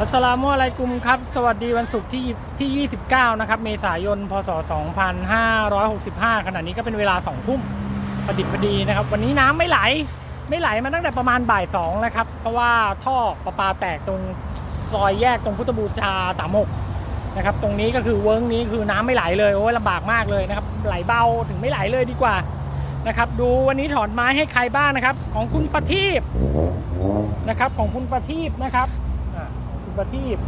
อัสสลามุอะลัยกุมครับ สวัสดีวันศุกร์ที่ที่ 29 นะครับ เมษายน พศ 2565 ขณะนี้ก็เป็นเวลา 2 ทุ่มประดิษฐ์พอดีนะครับ วันนี้น้ำไม่ไหล ไม่ไหลมาตั้งแต่ประมาณบ่าย2แล้วครับ เพราะว่าท่อประปาแตกตรงซอยแยกตรงพุทธบูชา36นะครับ ตรงนี้ก็คือเวิร์กนี้คือน้ำไม่ไหลเลย โอ้ยลำบากมากเลยนะครับ ไหลเบาถึงไม่ไหลเลยดีกว่า นะครับ ดูวันนี้ถอนไม้ให้ใครบ้างนะครับ ของคุณประทีปนะครับ ของคุณประทีปนะครับ อ่าของคุณประทีป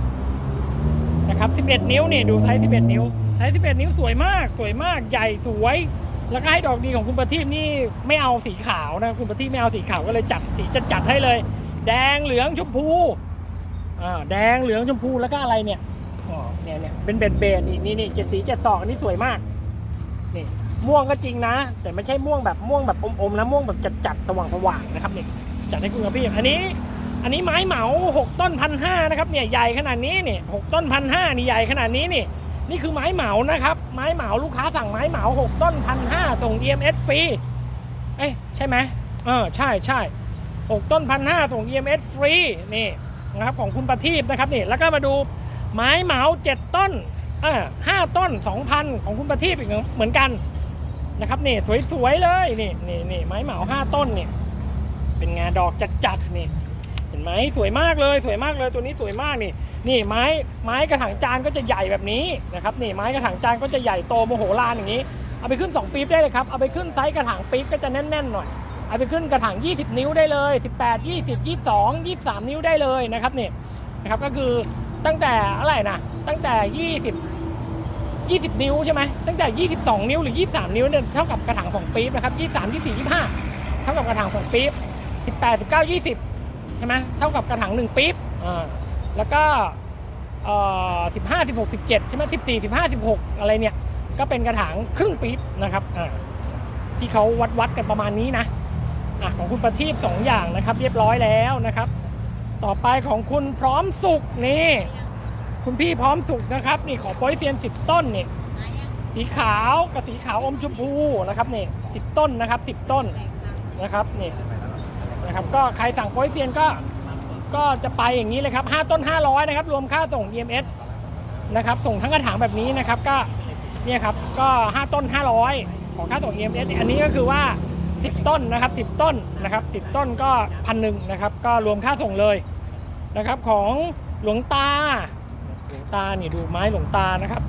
นะครับ 11 นิ้วนี่ดูไซส์ 11 นิ้ว ไซส์ 11 นิ้วสวยมาก สวยมาก ใหญ่สวย แล้วก็ให้ดอกดีของคุณประทีปนี่ไม่เอาสีขาวนะ คุณประทีปไม่เอาสีขาวก็เลยจัดสีจัดจัดให้เลย แดงเหลืองชมพู อ่า แดงเหลืองชมพูแล้วก็อะไรเนี่ยอ๋อเนี่ยเนี่ยเป็นเบนเบนนี่นี่นี่เจ็ดสีเจ็ดสองอันนี้สวยมาก นี่ม่วงก็จริงนะ แต่ไม่ใช่ม่วงแบบม่วงแบบอมๆนะม่วงแบบจัดจัดๆสว่างสว่างๆนะครับนี่จัดให้คุณกับพี่ อันนี้ อันนี้ไม้เหมาหกต้นพันห้านะครับเนี่ยใหญ่ขนาดนี้นี่หกต้นพันห้านี่ใหญ่ขนาดนี้นี่นี่คือไม้เหมานะครับ ไม้เหมาลูกค้าสั่งไม้เหมาหกต้นพันห้าส่ง EMS ฟรีเอ้ยใช่ไหมเออใช่ใช่หกต้นพันห้าส่ง EMS ฟรีนี่นะครับของคุณประทีปนะครับนี่แล้วก็มาดูไม้เหมาเจ็ดต้นเออห้าต้นสองพันของคุณประทีปอีกเหมือนกันนะครับนี่สวยๆเลยนี่นี่นี่ไม้เหมาห้าต้นนี่เป็นไงดอกจัดๆนี่ นไหมสวยมากเลยสวยมากเลยตัวนี้สวยมากนี่นี่ไม้ไม้กระถางจานก็จะใหญ่แบบนี้นะครับนี่ไม้กระถางจานก็จะใหญ่โตโมโหลานอย่างนี้เอาไปขึ้น 2ปี๊บได้เลยครับเอาไปขึ้นไซส์กระถางปี๊บก็จะแน่นๆหน่อยเอาไปขึ้นกระถาง 20 นิ้วได้เลย 18 20 22 23 นิ้วได้เลยนะครับนี่นะครับก็คือตั้งแต่อะไรนะตั้งแต่ 20 20 นิ้วใช่ไหมตั้งแต่ 22 นิ้วหรือ 23 นิ้วเนี่ยเท่ากับกระถาง2ปี๊บนะครับ 23 24 25 เท่ากับกระถาง2ปี๊บ 18 19 20 ใช่ไหมเท่ากับกระถางหนึ่งปี๊บอ่าแล้วก็สิบห้าสิบหกสิบเจ็ดใช่ไหมสิบสี่สิบห้าสิบหกอะไรเนี่ย ก็เป็นกระถางครึ่งปี๊บนะครับอ่าที่เขาวัดวัดกันประมาณนี้นะอะของคุณประทีปสองอย่างนะครับ เรียบร้อยแล้วนะครับ ต่อไปของคุณพร้อมสุกนี่ คุณพี่พร้อมสุกนะครับ นี่ขอโปรยเซียนสิบต้นนี่สีขาวกับสีขาวอมชมพูนะครับนี่สิบต้นนะครับสิบต้นนะครับนี่ นะครับก็ใครสั่งโปรยเซียนก็ก็จะไปอย่างนี้เลยครับ5ต้น 500นะครับรวมค่าส่ง EMS นะครับส่งทั้งกระถางแบบนี้นะครับก็เนี่ยครับก็ 5 ต้น 500 ของค่าส่ง EMS อันนี้ก็คือว่า 10 ต้นนะครับ10 ต้นนะครับ10 ต้นก็พันหนึ่งนะครับก็รวมค่าส่งเลยนะครับของหลวงตาหลวงตานี่ดูไม้หลวงตานะครับ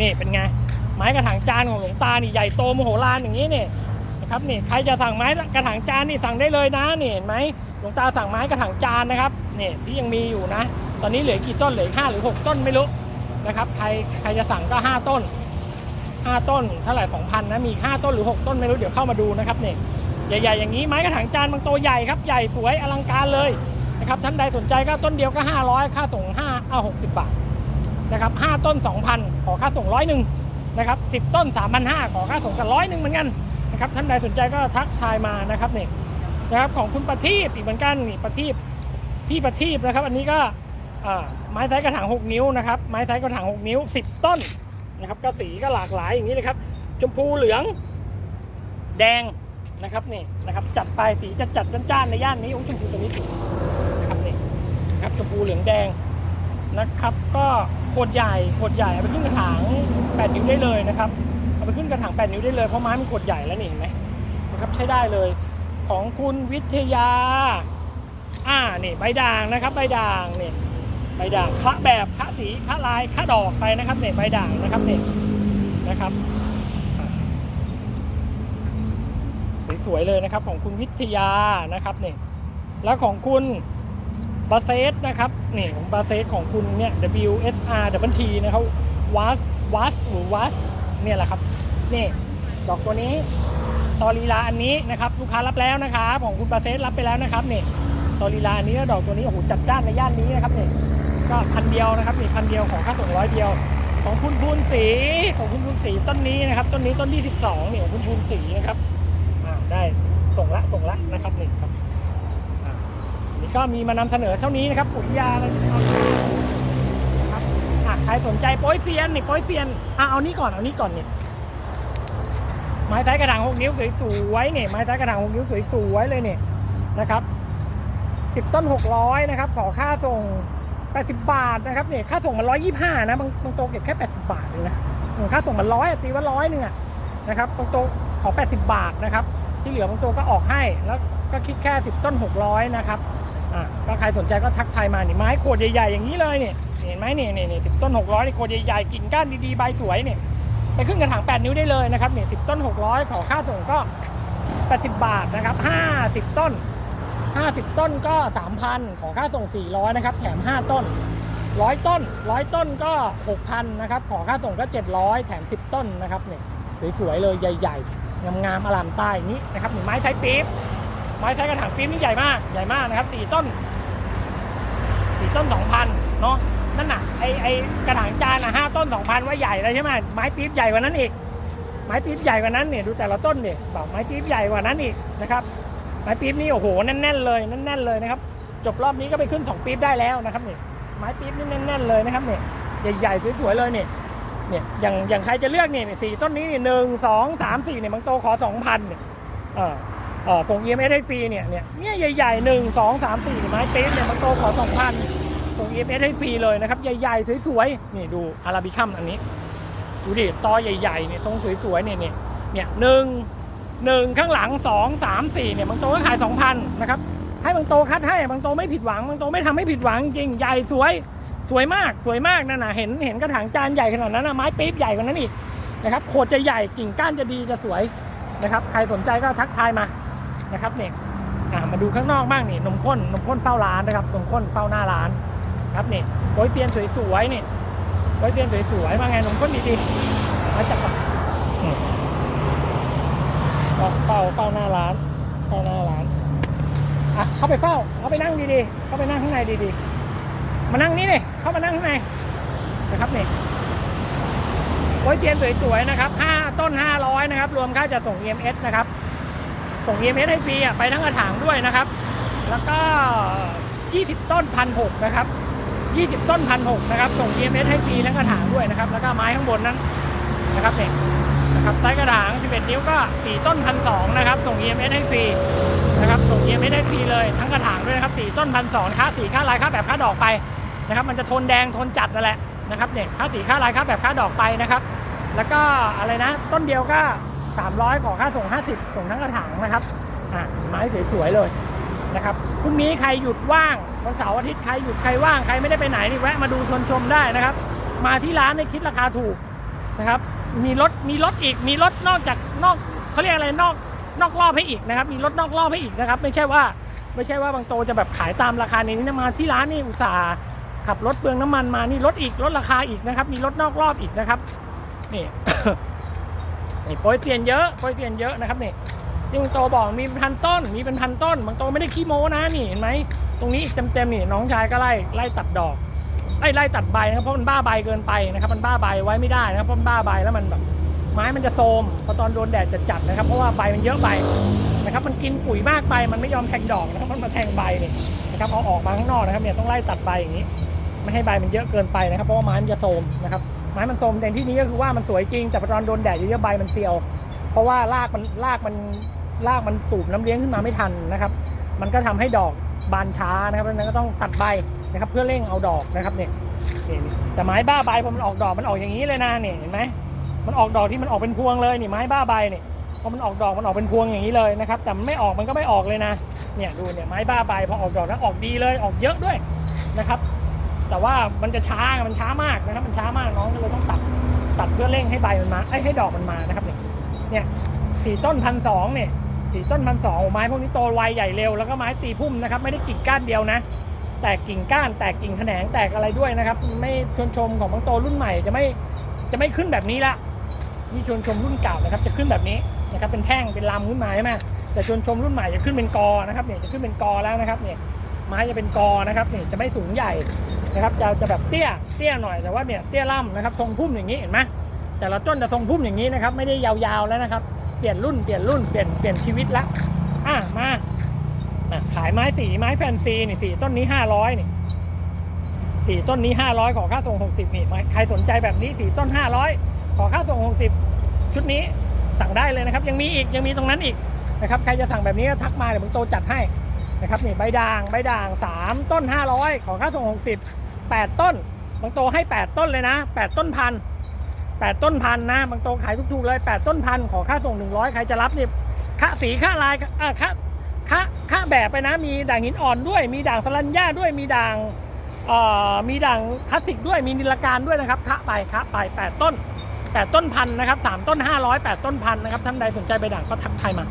นี่เป็นไงไม้กระถางจานของหลวงตานี่ใหญ่โตมโหฬารอย่างนี้เนี่ย นะครับนี่ใครจะสั่งไม้กระถางจานนี่สั่งได้เลยนะนี่เห็นไหมหลวงตาสั่งไม้กระถางจานนะครับนี่ที่ยังมีอยู่นะ ตอนนี้เหลือกี่ต้นเหลือห้าหรือหกต้นไม่รู้นะครับใครใครจะสั่งก็ห้าต้นห้าต้นเท่าไหร่สองพันนะมีห้าต้นหรือหกต้นไม่รู้เดี๋ยวเข้ามาดูนะครับนี่ใหญ่ๆอย่างนี้ไม้กระถางจานบางตัวใหญ่ครับใหญ่สวยอลังการเลยนะครับท่านใดสนใจก็ต้นเดียวก็ 500 ค่าส่ง5เอา60 บาทนะครับ5ต้น 2,000 ขอค่าส่งร้อยหนึ่งนะครับ10 ต้น 3,500 ขอค่าส่งกันร้อยหนึ่งเหมือนกัน นะครับท่านใดสนใจก็ทักทายมานะครับนี่นะครับของคุณประทีปอีกเหมือนกันนี่ประทีปพี่ประทีปนะครับ อันนี้ก็ไม้ไซส์กระถาง 6 นิ้วนะครับไม้ไซส์กระถาง 6 นิ้ว 10 ต้นนะครับก็สีก็หลากหลายอย่างนี้เลยครับชมพูเหลืองแดงนะครับนี่นะครับจัดไปสีจัดจัดจ้านๆในย่านนี้โอ้ชมพูตัวนี้สวยนะครับนี่นะครับชมพูเหลืองแดงนะครับ ก็โคตรใหญ่โคตรใหญ่เอาไปขึ้นกระถาง 8 นิ้วได้เลยนะครับ เอาไปขึ้นกระถาง8นิ้วได้เลยเพราะไม้มันกดใหญ่แล้วนี่เห็นไหมนะครับใช้ได้เลยของคุณวิทยา อ่านี่ใบด่างนะครับ ใบด่างนี่ใบด่างคะแบบคะสีคะลายคะดอกไปนะครับเนี่ยใบด่างนะครับเนี่ยนะครับสวยๆเลยนะครับของคุณวิทยานะครับเนี่ยแล้วของคุณบาเซสนะครับนี่ของบาเซสของคุณเนี่ย W S R W T นะครับวัสวัสหรือวัส เนี่ยแหละครับนี่ดอกตัวนี้ตอรีลาอันนี้นะครับลูกค้ารับแล้วนะครับของคุณปาเซสรับไปแล้วนะครับนี่ตอรีลาอันนี้แล้วดอกตัวนี้โอ้โหจัดจ้านในย่านนี้นะครับนี่ก็พันเดียวนะครับนี่พันเดียวของค่าส่งร้อยเดียว ของคุณพูนสีของคุณพูนสีต้นนี้นะครับต้นนี้ต้นที่สิบสองนี่ของคุณพูนสีนะครับอ่าได้ส่งละส่งละนะครับนี่ครับอ่านี่ก็มีมานำเสนอเท่านี้นะครับปุ๋ยยาอะไรนะครับ ใครสนใจโป้ยเซียนนี่โป้ยเซียนอะเอานี่ก่อนเอานี่ก่อนเนี่ยไม้ไท้กระถางหกนิ้วสวยๆเนี่ยไม้ไท้กระถางหกนิ้วสวยๆเลยเนี่ยนะครับสิบต้นหกร้อยนะครับขอค่าส่ง80บบาทนะครับเนี่ยค่าส่งมัน125นะบางบางโตเก็บแค่80บาทเองนะค่าส่งมันร้อยตีว่าร้อยหนึงนะครับบางโตขอ80บบาทนะครับ ที่เหลือบางโตก็ออกให้แล้วก็คิดแค่10ต้น600นะครับอะก็ใครสนใจก็ทักทายมานี่ไม้โขดใหญ่ๆอย่างนี้เลยเนี่ย เห็นไหมเนี่ยเนี่ยเนี่ยสิบต้น600นี่โขดใหญ่ๆกิ่งก้านดีๆใบสวยเนี่ยไปขึ้นกระถาง8นิ้วได้เลยนะครับเนี่ยสิบต้น600ขอค่าส่งก็80บาทนะครับ50ต้น50ต้นก็3,000ขอค่าส่ง400นะครับแถม5ต้น100ต้น100ต้นก็6,000นะครับขอค่าส่งก็700แถม10ต้นนะครับเนี่ยสวยๆเลยใหญ่ ๆ งามๆอลามใต้อย่างนี้นะครับนี่ไม้ไทยปี๊บไม้ไทยกระถางปี๊บนี่ใหญ่มากใหญ่มากนะครับ4ต้น4ต้น2,000เนาะ นั่นน่ะไอไอกระถางจานอะ5ต้น2,000ว่าใหญ่แล้วใช่ไหมไม้ปี๊บใหญ่กว่านั้นอีก ไม้ปี๊บใหญ่กว่านั้นเนี่ยดูแต่ละต้นเนี่ยบอกไม้ปี๊บใหญ่กว่านั้นอีกนะครับไม้ปี๊บนี่โอ้โหแน่นๆเลยแน่นๆเลยนะครับ จบรอบนี้ก็ไปขึ้น2ปี๊บได้แล้วนะครับเนี่ยไม้ปี๊บนี่แน่นๆเลยนะครับเนี่ยใหญ่ๆสวยๆเลยเนี่ยเนี่ยอย่างอย่างใครจะเลือกเนี่ยสี่ต้นนี้เนี่ยหนึ่งสองสามสี่เนี่ยบางโตขอสองพันเนี่ยเออเออส่ง EMS ให้ฟรีเนี่ยเนี่ยเนี่ยใหญ่ๆหนึ่งสองสามสี่ไม้ปี๊บเนี่ยบางโตขอสองพันส่ ง EMS ให้ฟรีเลยนะครับ ใหญ่ๆ สวยๆ นี่ดูอาราบิคัมอันนี้ ดูดิตอใหญ่ๆเนี่ยทรงสวยๆเนี่ยเนี่ยเนี่ยหนึ่งหนึ่งข้างหลังสองสามสี่เนี่ยบางโตก็ขายสองพันนะครับให้บางโตคัดให้บางโตไม่ผิดหวังบางโตไม่ทำให้ผิดหวังจริงใหญ่สวยสวยมากสวยมากนั่นน่ะเห็นเห็นกระถางจานใหญ่ขนาดนั้นนะไม้ปี๊บใหญ่กว่านั้นอีกนะครับโคดจะใหญ่กิ่งก้านจะดีจะสวยนะครับใครสนใจก็ทักทายมานะครับเนี่ยมาดูข้างนอกบ้างนี่นมข้นนมข้นเฝ้าร้านนะครับนมข้นเฝ้าหน้าร้าน ครับนี่โปยเซียนสวยๆนี่โปยเซียนสวยๆมาไงนมข้นดีๆมาจับกันก็เฝ้าเฝ้าหน้าร้านเฝ้าหน้าร้านอะเข้าไปเฝ้าเข้าไปนั่งดีๆเข้าไปนั่งข้างในดีๆ มานั่งนี่เลยเข้ามานั่งข้างในนะครับนี่โอยเตียนสวยๆนะครับ5ต้น 500 นะครับ รวมค่าจะส่ง EMS นะครับ ส่ง EMS ให้ฟรีอะไปทั้งกระถางด้วยนะครับ แล้วก็ 20 ต้นพันหกนะครับ 20 ต้นพันหกนะครับ ส่ง EMS ให้ฟรีทั้งกระถางด้วยนะครับ แล้วก็ไม้ข้างบนนั้นนะครับเนี่ยนะครับไซส์กระถาง 11 นิ้วก็ 4 ต้นพันสองนะครับ ส่ง EMS ให้ฟรีนะครับ ส่งเยียไม่ได้ฟรีเลยทั้งกระถางด้วยนะครับสีต้นพันสองค่าสีค่าลายค่าแบบค่าดอกไปนะครับ มันจะทนแดงทนจัดนั่นแหละนะครับเนี่ยค่าสีค่าลายค่าแบบค่าดอกไปนะครับ แล้วก็อะไรนะ ต้นเดียวก็ 300 ขอค่าส่ง 50 ส่งทั้งกระถางนะครับอะไม้สวยๆเลย นะครับพรุ่งนี้ใครหยุดว่างวันเสาร์อาทิตย์ใครหยุดใครว่างใครไม่ได้ไปไหนนี่แวะมาดูชมชมได้นะครับ มาที่ร้านในคิดราคาถูกนะครับ มีรถมีรถอีกมีรถนอกจากนอกเขาเรียกอะไรนอกนอกรอบให้อีกนะครับ มีรถนอกรอบให้อีกนะครับ ไม่ใช่ว่าไม่ใช่ว่าบางโตจะแบบขายตามราคานี้นะมาที่ร้านนี่อุตส่าห์ขับรถเปลืองน้ำมันมานี่ลดอีกลดราคาอีกนะครับ มีรถนอกรอบอีกนะครับนี่นี่โปรยเซียนเยอะโปรยเซียนเยอะนะครับนี่ ที่บางโตบอกมีพันต้น มีเป็นพันต้น บางโตไม่ได้ขี้โม้นะนี่เห็นไหมตรงนี้เต็มๆนี่น้องชายก็ไล่ไล่ตัดดอกไล่ไล่ตัดใบนะครับเพราะมันบ้าใบเกินไปนะครับ มันบ้าใบไว้ไม่ได้นะครับเพราะมันบ้าใบแล้วมันแบบไม้มันจะโทรมพอตอนโดนแดดจะจัดๆนะครับ เพราะว่าใบมันเยอะไปนะครับ มันกินปุ๋ยมากไปมันไม่ยอมแทงดอกนะครับมันมาแทงใบเนี่ยนะครับเอาออกมาข้างนอกนะครับเนี่ยต้องไล่ตัดใบอย่างนี้ไม่ให้ใบมันเยอะเกินไปนะครับ เพราะว่าไม้มันจะโทมนะครับไม้มันโทรมในที่นี้ก็คือว่ามันสวยจริงแต่พอตอนโดนแดดเยอะๆใบมันเซียว เพราะว่า รากมันรากมัน รากมันสูบน้ำเลี้ยงขึ้นมาไม่ทันนะครับ มันก็ทำให้ดอกบานช้านะครับเพราะฉะนั้นก็ต้องตัดใบนะครับ เพื่อเร่งเอาดอกนะครับเนี่ยนี่นี่แต่ไม้บ้าใบพอมันออกดอกมันออกอย่างนี้เลยนะเนี่ยเห็นไหมมันออกดอกที่มันออกเป็นพวงเลยนี่ไม้บ้าใบเนี่ยพอมันออกดอกมันออกเป็นพวงอย่างนี้เลยนะครับ แต่มันไม่ออกมันก็ไม่ออกเลยนะเนี่ยดูเนี่ยไม้บ้าใบพอออกดอกแล้วออกดีเลยออกเยอะด้วยนะครับ แต่ว่ามันจะช้ามันช้ามากนะครับมันช้ามากน้องก็เลยต้องตัดตัดเพื่อเร่งให้ใบมันมาไอ้ให้ดอกมันมานะครับเนี่ยเนี่ยสี่ต้นพันสองเนี่ย สีต้นพันสองไม้พวกนี้โตไวใหญ่เร็วแล้วก็ไม้ตีพุ่มนะครับไม่ได้กิ่งก้านเดียวนะ แตกกิ่งก้านแตกกิ่งแขนงแตกอะไรด้วยนะครับ ไม่ชวนชมของบางโตรุ่นใหม่จะไม่จะไม่ขึ้นแบบนี้ละนี่ชวนชมรุ่นเก่านะครับ จะขึ้นแบบนี้นะครับเป็นแท่งเป็นลำขึ้นมาใช่ไหมแต่ชวนชมรุ่นใหม่จะขึ้นเป็นกอนะครับเนี่ยจะขึ้นเป็นกอแล้วนะครับเนี่ยไม้จะเป็นกอนะครับเนี่ยจะไม่สูงใหญ่นะครับจะจะแบบเตี้ยเตี้ยหน่อยแต่ว่าเนี่ยเตี้ยล่ำนะครับทรงพุ่มอย่างนี้เห็นไหมแต่ละต้นจะทรงพุ่มอย่างนี้นะครับ ไม่ได้ยาวๆแล้วนะครับ เปลี่ยนรุ่นเปลี่ยนรุ่นเปลี่ยนเปลี่ยนชีวิตละอะมาอะขายไม้สีไม้แฟนซีนี่สีต้นนี้ห้าร้อยนี่สีต้นนี้ห้าร้อยขอค่าส่งหกสิบนี่ใครสนใจแบบนี้สีต้นห้าร้อยขอค่าส่งหกสิบชุดนี้สั่งได้เลยนะครับ ยังมีอีกยังมีตรงนั้นอีกนะครับใครจะสั่งแบบนี้ก็ทักมาเดี๋ยวผมโตจัดให้นะครับนี่ใบด่างใบด่าง 3 ต้น 500 ขอค่าส่ง 60แปดต้นบางโตให้แปดต้นเลยนะแปดต้นพัน แปดต้นพันนะบางโตขายถูกๆเลยแปดต้นพันขอค่าส่งหนึ่งร้อยใครจะรับเนี่ยค่าสีค่าลายอ่าค่าค่าค่าแบบไปนะมีด่างหินอ่อนด้วย มีด่างสลัญญาด้วยมีด่างเอ่อมีด่างคลาสสิกด้วยมีนิลการด้วยนะครับค่าไปค่าไปแปดต้นแปดต้นพันนะครับสามต้นห้าร้อยแปดต้นพันนะครับท่านใดสนใจใบด่างก็ทักทายมา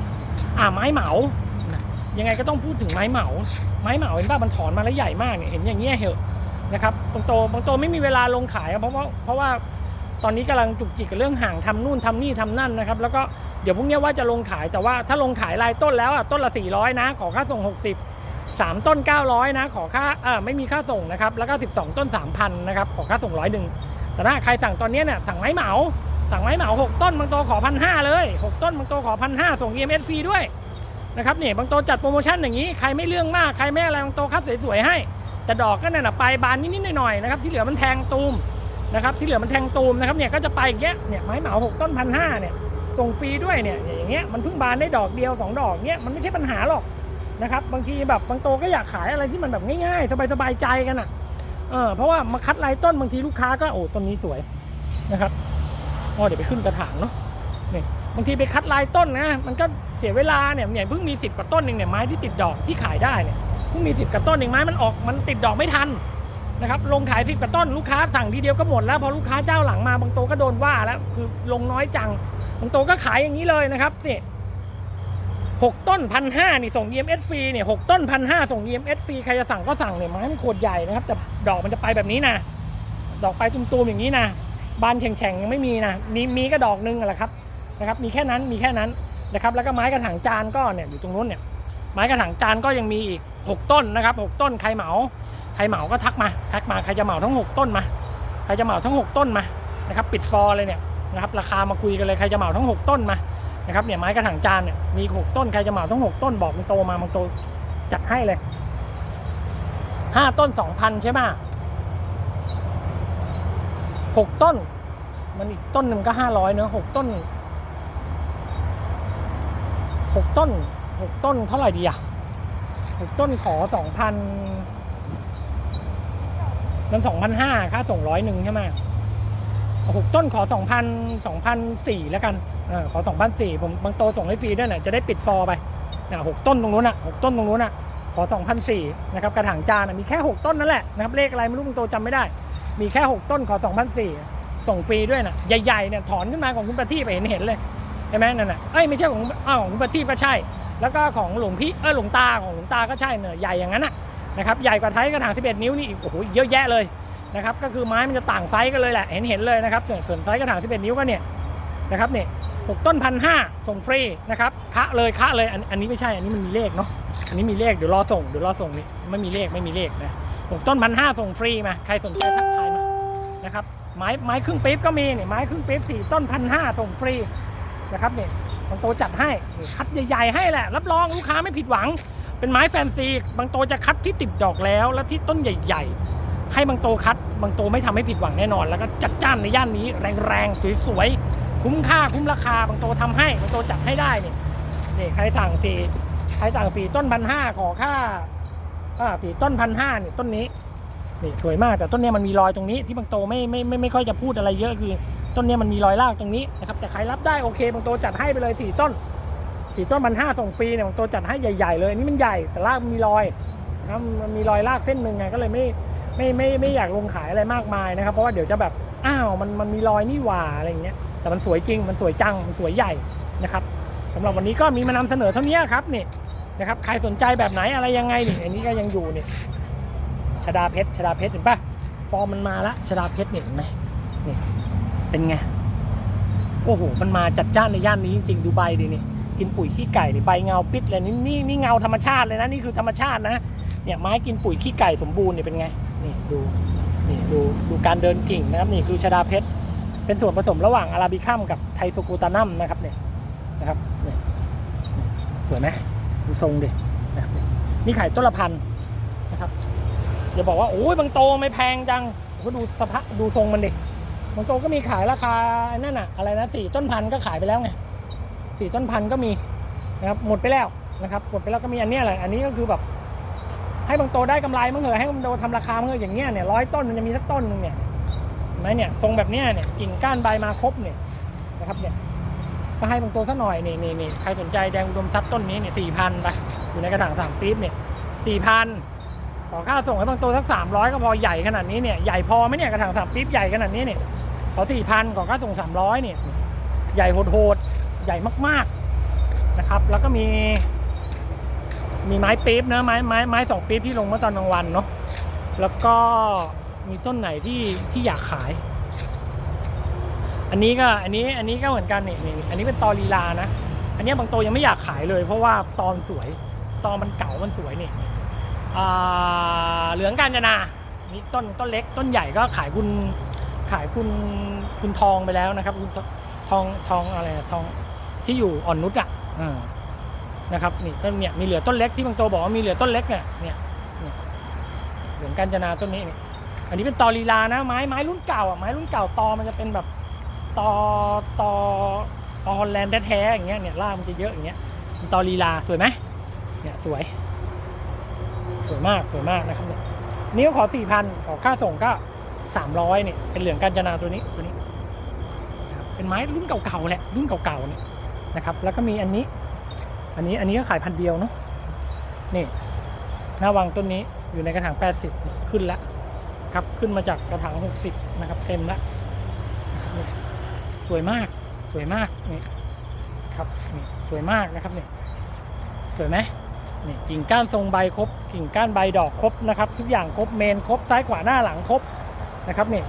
อ่าไม้เหมายังไงก็ต้องพูดถึงไม้เหมา ไม้เหมาเห็นป่ะมันถอนมาแล้วใหญ่มากเนี่ยเห็นอย่างเงี้ยเหอะนะครับบางโตบางโตไม่มีเวลาลงขายเพราะว่าเพราะว่า ตอนนี้กำลังจุกจิกกับเรื่องห่างทำนู่นทำนี่ทำนั่นนะครับ แล้วก็เดี๋ยวพรุ่งนี้ว่าจะลงขายแต่ว่าถ้าลงขายรายต้นแล้วอะต้นละ 400 นะ ขอค่าส่ง 60 3 ต้น 900 นะ ขอค่าเออไม่มีค่าส่งนะครับ แล้วก็ 12 ต้น 3,000 นะครับ ขอค่าส่งร้อยหนึ่งแต่ถ้าใครสั่งตอนนี้เนี่ยสั่งไม้เหมาสั่งไม้เหมา 6 ต้นบางโตขอพันห้าเลย 6 ต้นบางโตขอพันห้าส่ง EMS ฟรีด้วยนะครับเนี่ยบางโตจัดโปรโมชั่นอย่างนี้ใครไม่เรื่องมากใครไม่อะไรบางโตคัดสวยๆให้ แต่ดอกก็เนั่นน่ะไปบานนิดๆหน่อยๆนะครับที่เหลือมันแทงตูม นะครับที่เหลือมันแทงตูมนะครับเนี่ยก็จะไปอย่างเงี้ยเนี่ยไม้เหมาหกต้นพันห้าเนี่ยส่งฟรีด้วยเนี่ยอย่างเงี้ยมันเพิ่งบานได้ดอกเดียวสองดอกเงี้ยมันไม่ใช่ปัญหาหรอกนะครับบางทีแบบบางโตก็อยากขายอะไรที่มันแบบง่ายๆ สบายๆใจกันอะเออเพราะว่ามาคัดลายต้นบางทีลูกค้าก็โอ้ต้นนี้สวยนะครับอ๋อเดี๋ยวไปขึ้นกระถางเนาะเนี่ยบางทีไปคัดลายต้นนะมันก็เสียเวลาเนี่ยเนี่ยเพิ่งมีสิบกว่าต้นเองเนี่ยไม้ที่ติดดอกที่ขายได้เนี่ยเพิ่งมีสิบกว่าต้นเองไม้มันออกมันติดดอกไม่ทัน นะครับลงขายสิบกว่าต้นลูกค้าสั่งทีเดียวก็หมดแล้วพอลูกค้าเจ้าหลังมาบางโตก็โดนว่าแล้วคือลงน้อยจังบางโตก็ขายอย่างนี้เลยนะครับสิหกต้นพันห้านี่ส่ง EMS ฟรีเนี่ยหกต้นพันห้าส่ง EMS ฟรีใครจะสั่งก็สั่งเนี่ยไม้มันโคตรใหญ่นะครับแต่ดอกมันจะไปแบบนี้นะดอกไปตุ่มๆอย่างนี้นะบานแฉ่งๆยังไม่มีนะมีมีก็ดอกนึงแหละครับนะครับ มีแค่นั้นมีแค่นั้นนะครับแล้วก็ไม้กระถางจานก็เนี่ยอยู่ตรงนู้นเนี่ยไม้กระถางจานก็ยังมีอีก 6 ต้นนะครับ 6 ต้นใครเหมา ใครเหมาก็ทักมา ทักมาใครจะเหมาทั้ง 6 ต้นมา ใครจะเหมาทั้ง 6 ต้นมานะครับปิดฟอร์เลยเนี่ยนะครับราคามาคุยกันเลยใครจะเหมาทั้ง 6 ต้นมานะครับเนี่ยไม้กระถางจานเนี่ยมี 6 ต้นใครจะเหมาทั้ง 6 ต้นบอกมึงโตมามึงโตจัดให้เลย 5 ต้น 2,000 ใช่ไหม6ต้น มันอีกต้นหนึ่งก็500เนอะ6ต้น6ต้นหกต้นเท่าไหร่ดีอะหกต้นขอสองพัน มันสองพันห้าค่าส่งร้อยหนึ่งใช่ไหมหกต้นขอสองพันสองพันสี่แล้วกันอขอสองพันสี่ผมบางโตส่งให้ฟรีด้วยนะจะได้ปิดฟอไปนะหกต้นตรงนู้นอะหกต้นตรงนู้นอะขอสองพันสี่นะครับกระถางจานอะมีแค่หกต้นนั่นแหละนะครับเลขอะไรไม่รู้บางโตจำไม่ได้ มีแค่หกต้นขอสองพันสี่ส่งฟรีด้วยนะใหญ่ๆเนี่ยถอนขึ้นมาของคุณประทีปไปเห็นเห็นเลยใช่ไหมนั่นน่ะเอ้ยไม่ใช่ของอ้าวของคุณประทีปก็ใช่ แล้วก็ของหลวงพี่เออหลวงตาของหลวงตาก็ใช่เนอะใหญ่อย่างนั้นน่ะ นะครับใหญ่กว่าไทยกระถาง 11 นิ้วนี่อีกโอ้โหเยอะแยะเลยนะครับก็คือไม้มันจะต่างไซส์กันเลยแหละเห็นเห็นเลยนะครับส่วนไซส์กระถาง 11 นิ้วก็เนี่ยนะครับเนี่ยหกต้นพันห้าส่งฟรีนะครับคะเลยคะเลยอันอันนี้ไม่ใช่อันนี้มันมีเลขเนาะอันนี้มีเลขเดี๋ยวรอส่งเดี๋ยวรอส่งนี่ไม่มีเลขไม่มีเลขนะหกต้นพันห้าส่งฟรีมาใครสนใจทักทายมานะครับไม้ไม้ครึ่งปี๊บก็มีเนี่ยไม้ครึ่งปี๊บสี่ต้นพันห้าส่งฟรีนะครับเนี่ยบางโตจัดให้คัดใหญ่ๆให้แหละ รับรองลูกค้าไม่ผิดหวัง เป็นไม้แฟนซี บางโตจะคัดที่ติดดอกแล้ว และที่ต้นใหญ่ๆ ให้บางโตคัด บางโตไม่ทำให้ผิดหวังแน่นอน แล้วก็จัดจ้านในย่านนี้แรงๆ สวยๆ คุ้มค่าคุ้มราคา บางโตทำให้ บางโตจัดให้ได้เนี่นี่ใครสั่งสี่ใครสั่งสี่ต้นพันห้าขอค่าอ่าสี่ต้นพันห้านี่ต้นนี้นี่สวยมากแต่ต้นนี้มันมีรอยตรงนี้ที่บางโตไม่ไม่ไม่ไม่ค่อยจะพูดอะไรเยอะคือ ต้นนี้มันมีรอยรากตรงนี้นะครับแต่ใครรับได้โอเคบางตัวจัดให้ไปเลยสี่ต้น สี่ต้นมันห้าส่งฟรีเนี่ยบางตัวจัดให้ใหญ่ๆเลยอันนี้มันใหญ่แต่รากมีรอยนะครับมันมีรอยรากเส้นหนึ่งไงก็เลยไม่ไม่ไม่ไม่อยากลงขายอะไรมากมายนะครับ เพราะว่าเดี๋ยวจะแบบอ้าวมันมันมีรอยนี่หว่าอะไรอย่างเงี้ยแต่มันสวยจริงมันสวยจังมันสวยใหญ่นะครับสำหรับวันนี้ก็มีมานำเสนอเท่านี้ครับนี่นะครับใครสนใจแบบไหนอะไรยังไงนี่อันนี้ก็ยังอยู่นี่ชดาเพชรชดาเพชรเห็นปะฟอร์มมันมาละชดาเพชรเนี่ยเห็นไหมนี่เป็นไงโอ้โหมันมาจัดจ้านในย่านนี้จริงๆดูใบดินี่ กินปุ๋ยขี้ไก่นี่ใบเงาปิดเลยนี่นี่นี่เงาธรรมชาติเลยนะนี่คือธรรมชาตินะเนี่ยไม้กินปุ๋ยขี้ไก่สมบูรณ์เนี่ยเป็นไงนี่ดูนี่ดูดูการเดินกิ่งนะครับนี่คือชดาเพชรเป็นส่วนผสมระหว่างอาราบิคัมกับไทโซโกตานัมนะครับเนี่ยนะครับเนี่ยสวยไหมดูทรงดินะครับนี่ขายต้นละพันนะครับอย่าบอกว่าโอ้ยบางโตไม่แพงจังก็ดูสภาพดูทรงมันดิบางโตก็มีขายราคาไอ้นั่นอะอะไรนะสี่ต้นพันก็ขายไปแล้วไง สี่ต้นพันก็มีนะครับหมดไปแล้วนะครับหมดไปแล้วก็มีอันนี้แหละอันนี้ก็คือแบบให้บางโตได้กำไรมั้งเหอะให้บางโตทำราคามั้งเหอะอย่างเงี้ยเนี่ยร้อยต้นมันจะมีสักต้นหนึ่งเนี่ยเห็นไหมเนี่ยทรงแบบเนี้ยเนี่ยกิ่งก้านใบมาครบเนี่ยนะครับเนี่ยก็ให้บางโตสักหน่อยนี่นี่นี่ใครสนใจแดงอุดมทรัพย์ต้นนี้เนี่ยสี่พันไปอยู่ในกระถางสามปี๊บเนี่ยสี่พันขอค่าส่งให้บางโตสักสามร้อยก็พอใหญ่ขนาดนี้เนี่ยใหญ่พอไหมเนี่ยกระถางสามปี๊บใหญ่ขนาดนี้เนี่ยขอสี่พันขอค่าส่งสามร้อยเนี่ยใหญ่โหด ใหญ่มากๆนะครับ แล้วก็มี มีไม้ปี๊บนะไม้ไม้ไม้สองปี๊บที่ลงเมื่อตอนกลางวันเนาะแล้วก็มีต้นไหนที่ที่อยากขาย อันนี้ก็อันนี้อันนี้ก็เหมือนกันนี่นี่อันนี้เป็นตอลีลานะ อันนี้บางโตยังไม่อยากขายเลย เพราะว่าตอนสวยตอนมันเก่ามันสวยนี่อ่าเหลืองกาญจนานี่ต้นต้นเล็กต้นใหญ่ก็ขายคุณขายคุณคุณทองไปแล้วนะครับ คุณทองทองอะไรทอง ที่อยู่อ่อนนุชอะอ่านะครับนี่ก็เนี่ยมีเหลือต้นเล็กที่บางโตบอกว่ามีเหลือต้นเล็กเนี่ยเนี่ยเหลืองกัญจนาต้นนี้อันนี้เป็นตอลีลานะไม้ไม้รุ่นเก่าอะไม้รุ่นเก่าตอมันจะเป็นแบบตอตอตอฮอลแลนด์แท้ๆอย่างเงี้ยเนี่ยรากมันจะเยอะอย่างเงี้ยเป็นตอลีลาสวยไหมเนี่ยสวย สวยมากสวยมากนะครับเนี่ยนี่ก็ขอสี่พันขอค่าส่งก็สามร้อยเนี่ยเป็นเหลืองกัญจนาตัวนี้ตัวนี้ เป็นไม้รุ่นเก่าๆแหละรุ่นเก่าๆเนี่ย นะครับ แล้วก็มีอันนี้ อันนี้อันนี้ก็ขายพันเดียวเนาะนี่หน้าวังต้นนี้อยู่ในกระถาง 80 ขึ้นแล้วครับขึ้นมาจากกระถาง 60 นะครับ เต็มแล้วสวยมากสวยมากนี่ครับนี่สวยมากนะครับนี่สวยไหมนี่กิ่งก้านทรงใบครบ กิ่งก้านใบดอกครบนะครับ ทุกอย่างครบเมนครบซ้ายขวาหน้าหลังครบนะครับนี่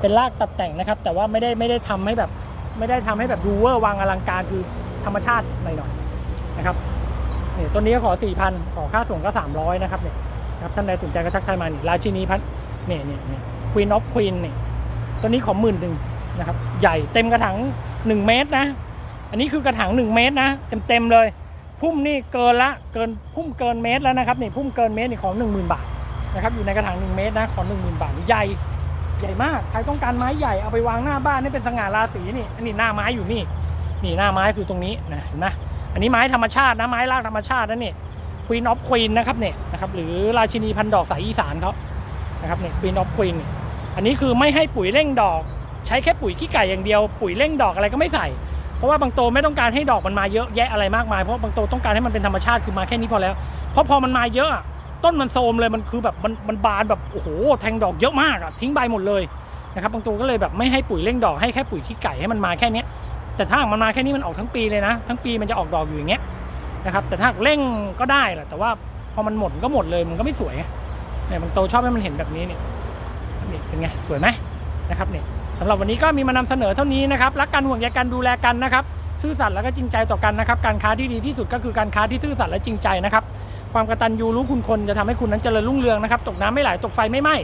เป็นรากตัดแต่งนะครับ แต่ว่าไม่ได้ไม่ได้ทำให้แบบ ไม่ได้ทำให้แบบดูเวอร์วังอลังการคือธรรมชาติหน่อยๆนะครับเนี่ยต้นนี้ก็ขอ 4,000 ขอค่าส่งก็ 300 นะครับเนี่ยครับท่านใดสนใจก็ทักทายมานี่ราชินีพัดเนี่ยเนี่ยเนี่ยควีนออฟควีนเนี่ยต้นนี้ขอหมื่นหนึ่งนะครับใหญ่เต็มกระถาง1 เมตรนะ อันนี้คือกระถาง1 เมตรนะ เต็มเต็มๆเลย พุ่มนี่เกินละเกินพุ่มเกินเมตรแล้วนะครับนี่พุ่มเกินเมตรนี่ของ10,000 บาทนะครับอยู่ในกระถาง1 เมตรนะขอ10,000 บาทใหญ่ ใหญ่มาก ใครต้องการไม้ใหญ่เอาไปวางหน้าบ้านนี่เป็นสง่าราศีนี่อันนี้หน้าไม้อยู่นี่ นี่หน้าไม้คือตรงนี้นะเห็นไหมอันนี้ไม้ธรรมชาตินะไม้รากธรรมชาตินะเนี่ย Queen of Queen นะครับเนี่ยนะครับหรือราชินีพันดอกสายอีสานเขานะครับเนี่ย Queen of Queen เนี่ยอันนี้คือไม่ให้ปุ๋ยเร่งดอก ใช้แค่ปุ๋ยขี้ไก่อย่างเดียว ปุ๋ยเร่งดอกอะไรก็ไม่ใส่ เพราะว่าบางโตไม่ต้องการให้ดอกมันมาเยอะแยะอะไรมากมายเพราะบางโตต้องการให้มันเป็นธรรมชาติคือมาแค่นี้พอแล้ว เพราะพอมันมาเยอะ ต้นมันโทรมเลยมันคือแบบมันมันบานแบบโอ้โหแทงดอกเยอะมากอะทิ้งใบหมดเลยนะครับบางโตก็เลยแบบไม่ให้ปุ๋ยเร่งดอกให้แค่ปุ๋ยขี้ไก่ให้มันมาแค่นี้แต่ถ้ามันมาแค่นี้มันออกทั้งปีเลยนะ ทั้งปีมันจะออกดอกอยู่อย่างเงี้ยนะครับแต่ถ้าเร่งก็ได้แหละแต่ว่าพอมันหมดก็หมดเลยมันก็ไม่สวยเนี่ยบางโตชอบให้มันเห็นแบบนี้เนี่ยนี่เป็นไงสวยไหมนะครับเนี่ยสำหรับวันนี้ก็มีมานำเสนอเท่านี้นะครับรักกันห่วงใยกันดูแลกันนะครับซื่อสัตย์แล้วก็จริงใจต่อกันนะครับ การค้าที่ดีที่สุดก็คือการค้าที่ซื่อสัตย์และจริงใจนะครับ ความกระตัญญูรู้คุณคนจะทำให้คุณนั้นเจริญรุ่งเรืองนะครับ ตกน้ำไม่ไหลตกไฟไม่ไหม้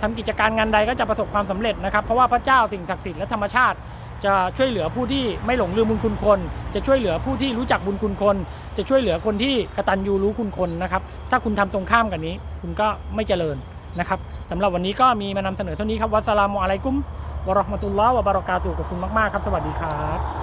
ทำกิจการงานใดก็จะประสบความสำเร็จนะครับ เพราะว่าพระเจ้าสิ่งศักดิ์สิทธิ์และธรรมชาติ จะช่วยเหลือผู้ที่ไม่หลงลืมบุญคุณคน จะช่วยเหลือผู้ที่รู้จักบุญคุณคน จะช่วยเหลือคนที่กระตัญญูรู้คุณคนนะครับ ถ้าคุณทำตรงข้ามกันนี้ คุณก็ไม่เจริญนะครับสำหรับวันนี้ก็มีมานำเสนอเท่านี้ครับวัสสลามุอะลัยกุมวะราะห์มะตุลลอฮ์วะบะเราะกาตุขอบคุณมากๆครับ สวัสดีครับ